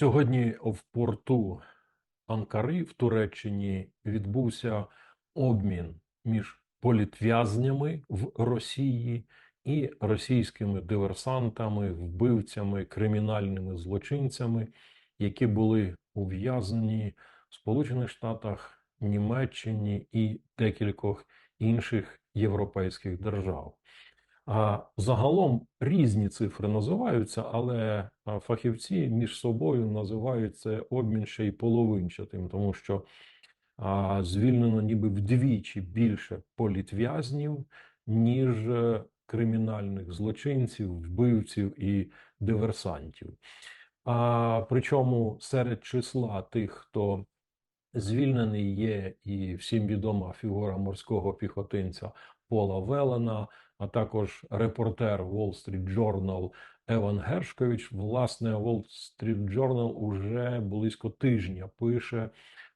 Сьогодні в порту Анкари в Туреччині відбувся обмін між політв'язнями в Росії і російськими диверсантами, вбивцями, кримінальними злочинцями, які були ув'язнені в Сполучених Штатах, Німеччині і декількох інших європейських держав. Загалом різні цифри називаються, але фахівці між собою називають це обмін ще й половинчатим, тому що звільнено ніби вдвічі більше політв'язнів, ніж е, кримінальних злочинців, вбивців і диверсантів. А причому серед числа тих, хто звільнений є і всім відома фігура морського піхотинця Пола Велена, а також репортер Wall Street Journal Еван Гершкович. Власне, Wall Street Journal уже близько тижня пише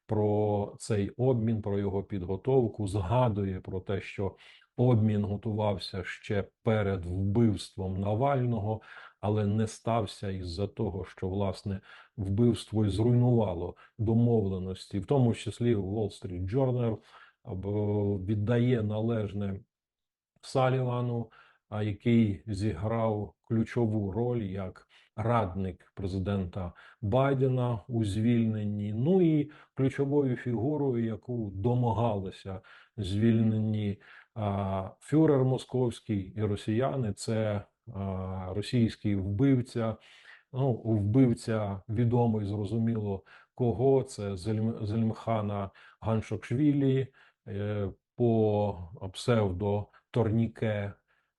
про цей обмін, про його підготовку, згадує про те, що обмін готувався ще перед вбивством Навального, але не стався із-за того, що власне вбивство і зруйнувало домовленості, в тому числі Wall Street Journal віддає належне Салівану, який зіграв ключову роль як радник президента Байдена у звільненні. Ну і ключовою фігурою, яку домагалися звільнені фюрер московський і росіяни, це російський вбивця. Ну, вбивця відомий, зрозуміло, кого це Зельмхана Ганшокшвілі е, по псевдо Торніке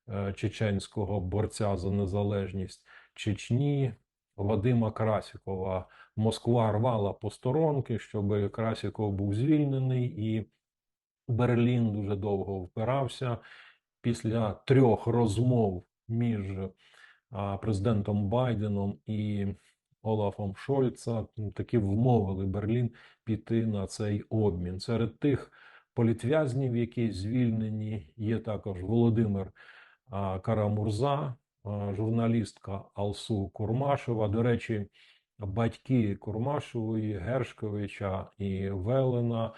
е, чеченського борця за незалежність Чечні, Вадима Красікова. Москва рвала посторонки, щоб Красіков був звільнений, і Берлін дуже довго впирався. Після трьох розмов між президентом Байденом і Олафом Шольца таки вмовили Берлін піти на цей обмін. Серед тих політв'язнів, які звільнені, є також Володимир Карамурза, журналістка Алсу Курмашева. До речі, батьки Курмашевої, Гершковича і Велена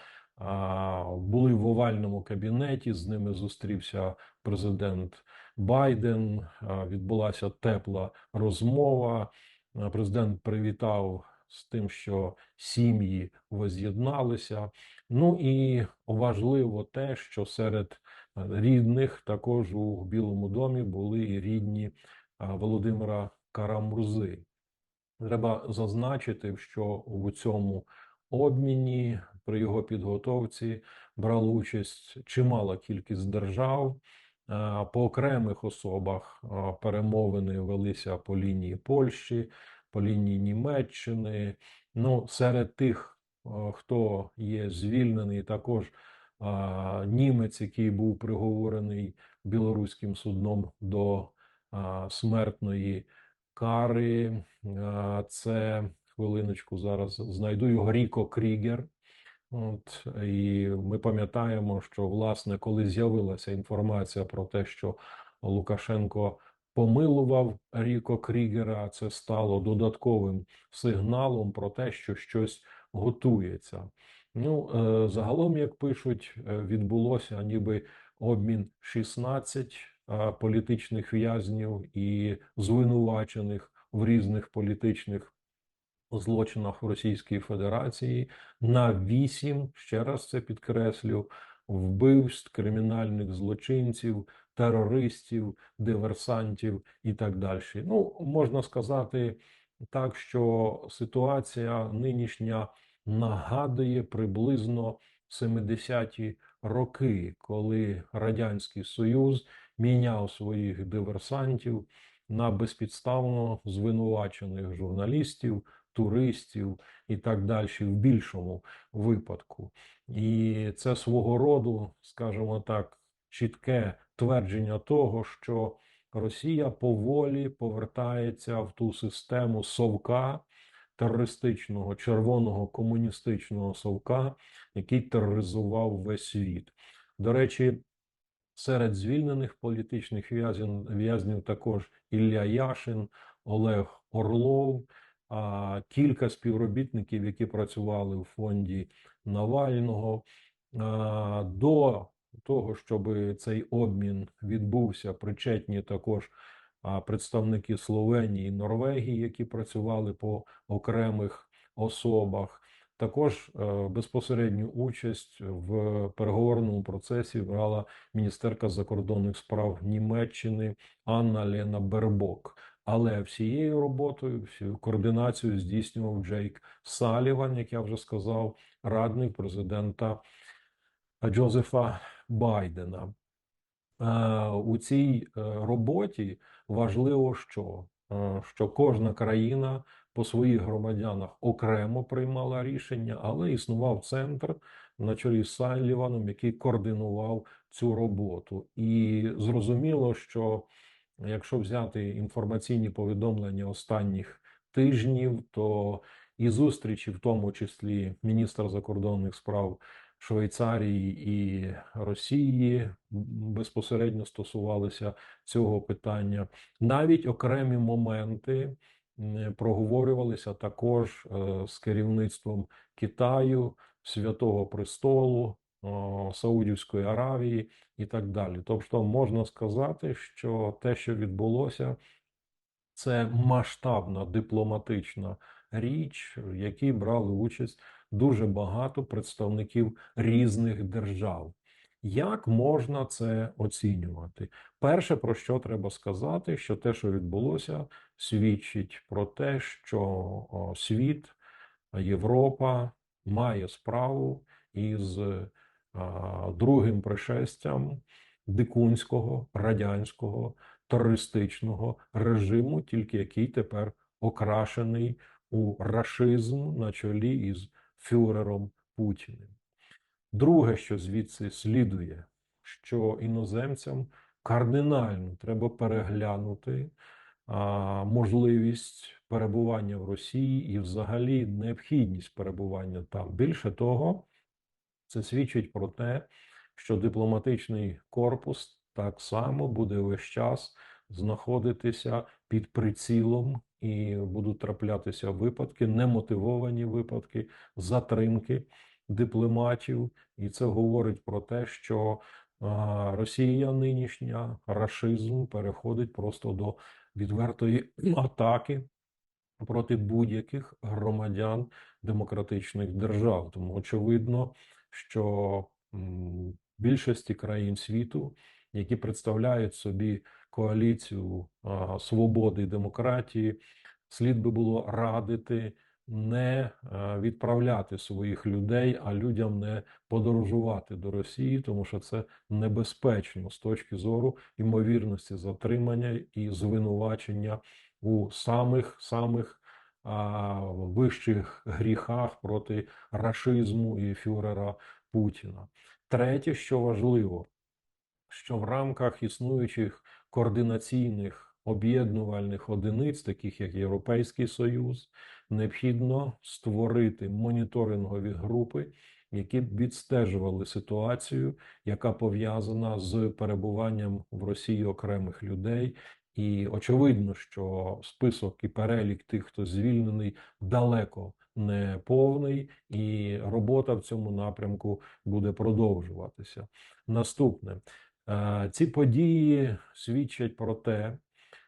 були в овальному кабінеті. З ними зустрівся президент Байден. Відбулася тепла розмова. Президент привітав з тим, що сім'ї воз'єдналися. Ну і важливо те, що серед е, рідних також у Білому домі були і рідні Володимира Карамурзи. Треба зазначити, що у цьому обміні при його підготовці брала участь чимала кількість держав. По окремих особах перемовини велися по лінії Польщі, по лінії Німеччини. Ну, серед тих, хто є звільнений, також е, німець, який був приговорений білоруським судном до е, смертної кари. Е, Це хвилиночку зараз знайду його Ріко Крігер. От і ми пам'ятаємо, що власне, коли з'явилася інформація про те, що Лукашенко помилував Ріко Крігера, це стало додатковим сигналом про те, що щось готується. Ну, е, загалом, як пишуть, е, відбулося ніби обмін 16 е, політичних в'язнів і звинувачених в різних політичних злочинах Російської Федерації на 8, ще раз це підкреслю, вбивств, кримінальних злочинців, терористів, диверсантів і так далі. Ну, можна сказати так, що ситуація нинішня нагадує приблизно 70-ті роки, коли Радянський Союз міняв своїх диверсантів на безпідставно звинувачених журналістів, туристів і так далі в більшому випадку. І це свого роду, скажімо так, чітке твердження того, що Росія поволі повертається в ту систему совка терористичного червоного комуністичного совка, який тероризував весь світ. До речі, серед звільнених політичних в'язнів також Ілля Яшин, Олег Орлов а, кілька співробітників, які працювали в фонді Навального. До того, щоб цей обмін відбувся, причетні також представники Словенії і Норвегії, які працювали по окремих особах. Також е, безпосередню участь в переговорному процесі брала міністерка закордонних справ Німеччини Анна Лена Бербок. Але всією роботою, всю координацію здійснював Джейк Саліван, як я вже сказав, радник президента Джозефа Байдена. Е, У цій е, роботі важливо, що, Е, що кожна країна по своїх громадянах окремо приймала рішення, але існував центр на чолі з Саліваном, який координував цю роботу. І зрозуміло, що якщо взяти інформаційні повідомлення останніх тижнів, то і зустрічі, в тому числі міністра закордонних справ Швейцарії і Росії, безпосередньо стосувалися цього питання. Навіть окремі моменти проговорювалися також е, з керівництвом Китаю, Святого Престолу, Саудівської Аравії і так далі. Тобто можна сказати, що те, що відбулося, це масштабна дипломатична річ, в якій брали участь дуже багато представників різних держав. Як можна це оцінювати? Перше, про що треба сказати, що те, що відбулося, свідчить про те, що світ, Європа має справу із другим пришестям дикунського радянського терористичного режиму, тільки який тепер окрашений у рашизм на чолі із фюрером Путіним. Друге, що звідси слідує, що іноземцям кардинально треба переглянути а, можливість перебування в Росії і, взагалі, необхідність перебування там. Більше того, це свідчить про те, що дипломатичний корпус так само буде весь час знаходитися під прицілом, і будуть траплятися випадки, немотивовані випадки, затримки дипломатів, і це говорить про те, що Росія нинішня рашизм переходить просто до відвертої атаки проти будь-яких громадян демократичних держав. Тому очевидно, що більшості країн світу, які представляють собі коаліцію свободи і демократії, слід би було радити не е, відправляти своїх людей, а людям не подорожувати до Росії, тому що це небезпечно з точки зору ймовірності затримання і звинувачення у самих самих а, вищих гріхах проти рашизму і фюрера Путіна. Третє, що важливо, що в рамках існуючих координаційних об'єднувальних одиниць, таких як Європейський Союз, необхідно створити моніторингові групи, які б відстежували ситуацію, яка пов'язана з перебуванням в Росії окремих людей. І очевидно, що список і перелік тих, хто звільнений, далеко не повний, і робота в цьому напрямку буде продовжуватися. Наступне ці події свідчать про те,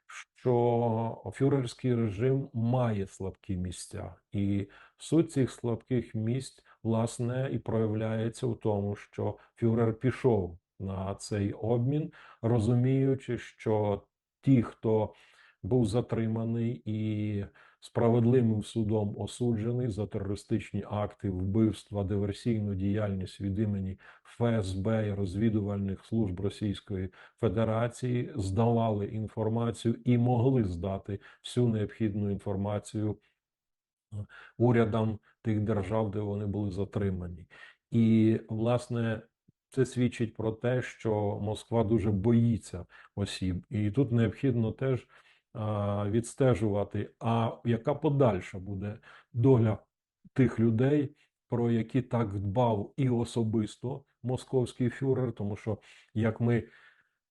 що фюрерський режим має слабкі місця, і суть цих слабких місць власне і проявляється в тому, що фюрер пішов на цей обмін, розуміючи, що ті, хто був затриманий і справедливим судом осуджений за терористичні акти вбивства, диверсійну діяльність від імені ФСБ і розвідувальних служб Російської Федерації, здавали інформацію і могли здати всю необхідну інформацію е, урядам тих держав, де вони були затримані. І, власне, це свідчить про те, що Москва дуже боїться осіб, і тут необхідно теж відстежувати, а яка подальша буде доля тих людей, про які так дбав і особисто московський фюрер, тому що, як ми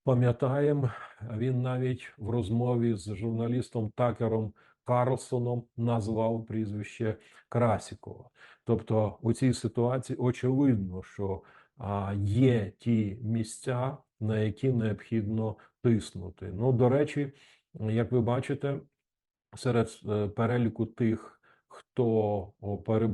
пам'ятаємо, він навіть в розмові з журналістом Такером Карлсоном назвав прізвище Красікова. Тобто у цій ситуації очевидно, що є ті місця, на які необхідно тиснути. Ну, до речі, як ви бачите, серед е, переліку тих, хто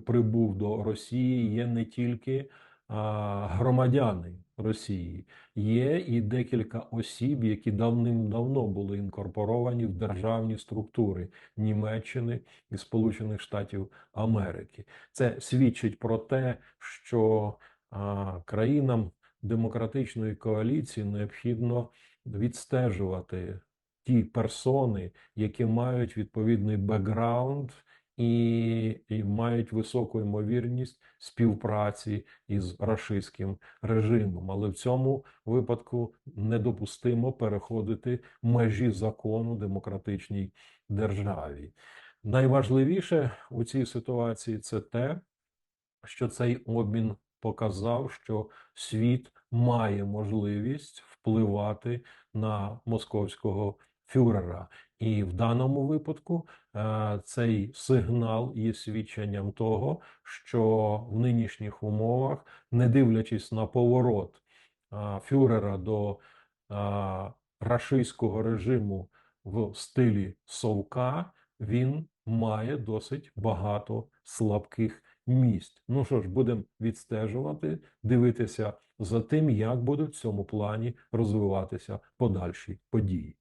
прибув до Росії, є не тільки громадяни Росії, є і декілька осіб, які давним-давно були інкорпоровані в державні структури Німеччини і Сполучених Штатів Америки. Це свідчить про те, що країнам демократичної коаліції необхідно відстежувати ті персони, які мають відповідний бекграунд і, і мають високу ймовірність співпраці із рашистським режимом. Але в цьому випадку недопустимо переходити межі закону демократичній державі. Найважливіше у цій ситуації це те, що цей обмін показав, що світ має можливість впливати на московського фюрера. І в даному випадку е, цей сигнал є свідченням того, що в нинішніх умовах, не дивлячись на поворот е, фюрера до е, рашистського режиму в стилі совка, він має досить багато слабких місць. Ну що ж, будемо відстежувати, дивитися за тим, як будуть в цьому плані розвиватися подальші події.